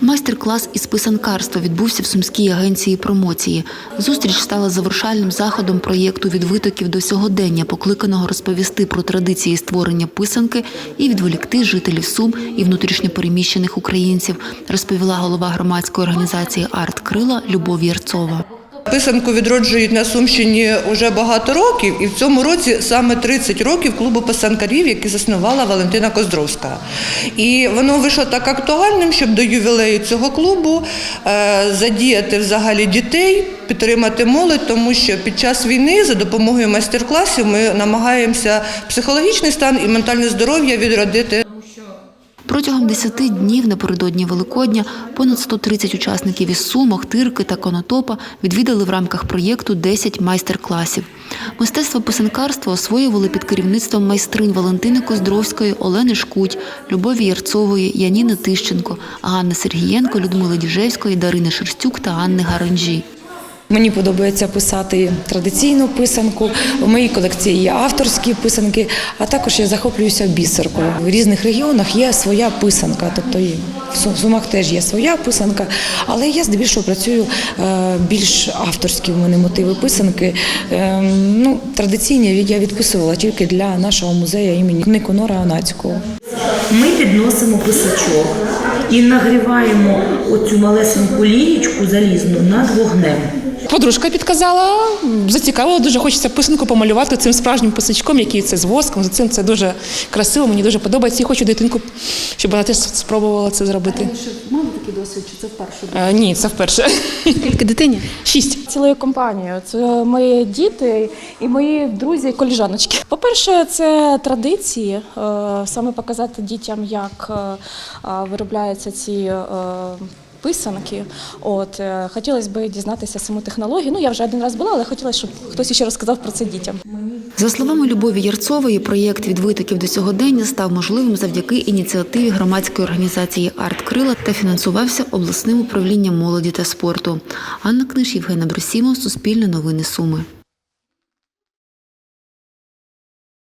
Майстер-клас із писанкарства відбувся в Сумській агенції промоції. Зустріч стала завершальним заходом проєкту від витоків до сьогодення, покликаного розповісти про традиції створення писанки і відволікти жителів Сум і внутрішньопереміщених українців, розповіла голова громадської організації Арт Крила Любов Ярцова. Писанку відроджують на Сумщині вже багато років, і в цьому році саме 30 років клубу писанкарів, який заснувала Валентина Коздровська. І воно вийшло так актуальним, щоб до ювілею цього клубу е, задіяти взагалі дітей, підтримати молодь, тому що під час війни за допомогою майстер-класів ми намагаємося психологічний стан і ментальне здоров'я відродити. Протягом 10 днів напередодні Великодня понад 130 учасників із Сум, Охтирки та Конотопа відвідали в рамках проєкту 10 майстер-класів. Мистецтво писанкарства освоювали під керівництвом майстринь Валентини Коздровської, Олени Шкуть, Любові Ярцової, Яніни Тищенко, Ганни Сергієнко, Людмили Діжевської, Дарини Шерстюк та Анни Гаранжі. Мені подобається писати традиційну писанку. У моїй колекції є авторські писанки, а також я захоплююся бісеркою. В різних регіонах є своя писанка, тобто і в Сумах теж є своя писанка, але я здебільшого працюю е, більш авторські в мене мотиви писанки. Е, Ну, традиційні я відписувала тільки для нашого музею імені Никонора Анацького. Ми підносимо писачок і нагріваємо оцю малесеньку лієчку залізну над вогнем. Подружка підказала, зацікавила, дуже хочеться писанку помалювати цим справжнім писачком, який це з воском. За цим це дуже красиво, мені дуже подобається. І хочу дитинку, щоб вона теж спробувала це зробити. Мали такий досвід, чи це вперше? Е, ні, це вперше. Тільки дитині? Шість. цілою компанією. Це мої діти і мої друзі, і коліжаночки. По-перше, це традиції, е, саме показати дітям, як е, виробляються ці. Писанки, от е, хотілося б дізнатися саму технологію. Ну я вже один раз була, але хотілося, щоб хтось ще розказав про це дітям. За словами Любові Ярцової, проєкт від витоків до сьогодення став можливим завдяки ініціативі громадської організації Арт Крила та фінансувався обласним управлінням молоді та спорту. Анна Книж, Євгена Брусімов, Суспільне новини Суми.